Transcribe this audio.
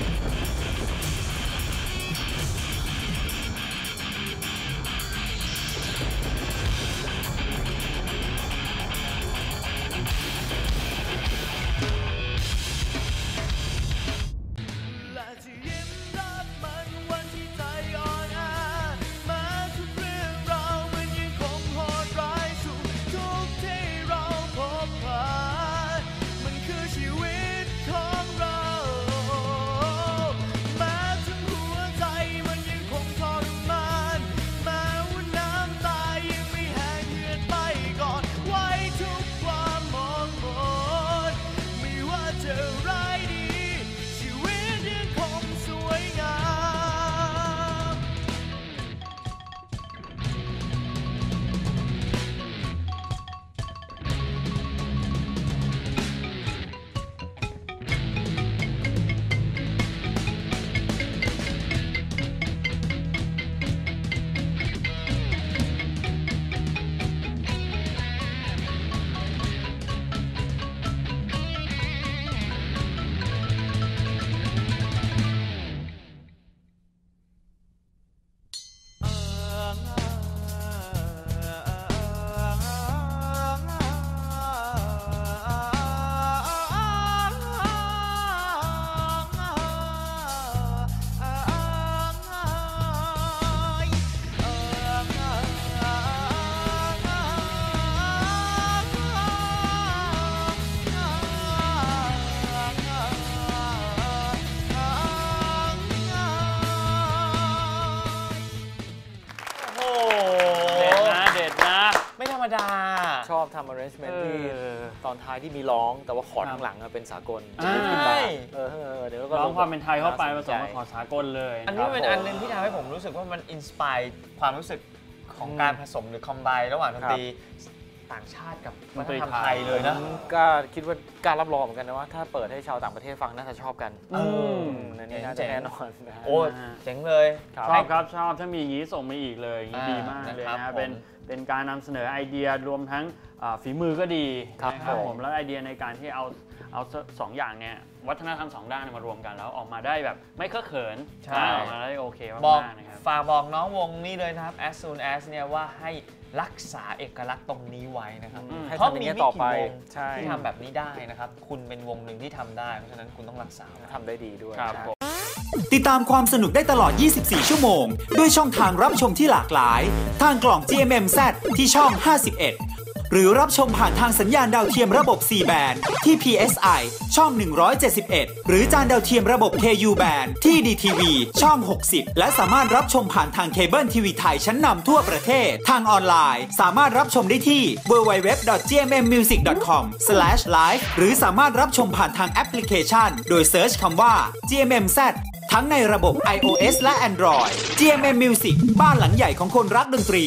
フフフフ。 ชอบทำ arrangement ที่เออตอนท้ายที่มีร้อง แต่ว่าคอร์ดครับข้างหลังอะเป็นสากลอ่าจะเป็นกีตาร์เออเออเดี๋ยวก็ร้องความเป็นไทยเข้าไปผน่สนมใจกับขอสากลเลย อันนี้เป็นครับอันหนึงที่ทำให้ผมรู้สึกว่ามันอินสปายความรู้สึกของการผสมหรือคอมไบระหว่างดนตรีต่างชาติกับวัฒนธรรมไทยเลยนะผมก็คิดว่ากล้ารับรองเหมือนกันนะว่า ถ้าเปิดให้ชาวต่างประเทศฟังน่าจะชอบกันอืมอันนี้น่าเจ๋จะงแน่นอนนะฮะโอ้เจ๋งเลยครับชอบครับชอบถ้ามีอย่างนี้ส่งมาอีกเลยอย่างนี้อ่าดีมากเลยนะครับนะผมเป็น เป็นการนำเสนอไอเดียรวมทั้งอ่าฝีมือก็ดีครับนะครับผมผมแล้วไอเดียในการที่เอาเอาสสองอย่างเนี่ยวัฒนธรรมสองด้านมารวมกันแล้วออกมาได้แบบไม่เคอะเขินใช่อ่าออกมาได้โอเคมบอกากๆนะครับฝากบอกน้องวงนี้เลยนะครับ as soon as เนี่ยว่าให้รักษาเอกลักษณ์ตรงนี้ไว้นะครับอืมให้เพราะทำอย่างมีนี้ไม่ต่อกี่ไปวงใช่ที่ทำแบบนี้ได้นะครับ คุณเป็นวงหนึ่งที่ทำได้ เพราะฉะนั้นคุณต้องรักษาไว้ทำได้ดีด้วยครับนะผม ติดตามความสนุกได้ตลอด 24 ชั่วโมง ด้วยช่องทางรับชมที่หลากหลาย ทางกล่อง GMMZ ที่ช่อง 51 หรือรับชมผ่านทางสัญญาณดาวเทียมระบบ C band ที่ PSI ช่อง 171 หรือจานดาวเทียมระบบ KU band ที่ DTV ช่อง 60 และสามารถรับชมผ่านทางเคเบิลทีวีไทยชั้นนำทั่วประเทศ ทางออนไลน์ สามารถรับชมได้ที่ www.gmmmusic.com/live หรือสามารถรับชมผ่านทางแอปพลิเคชัน โดยเซิร์ชคำว่า GMMZ ทั้งในระบบ iOS และ Android GMM Music บ้านหลังใหญ่ของคนรักดนตรี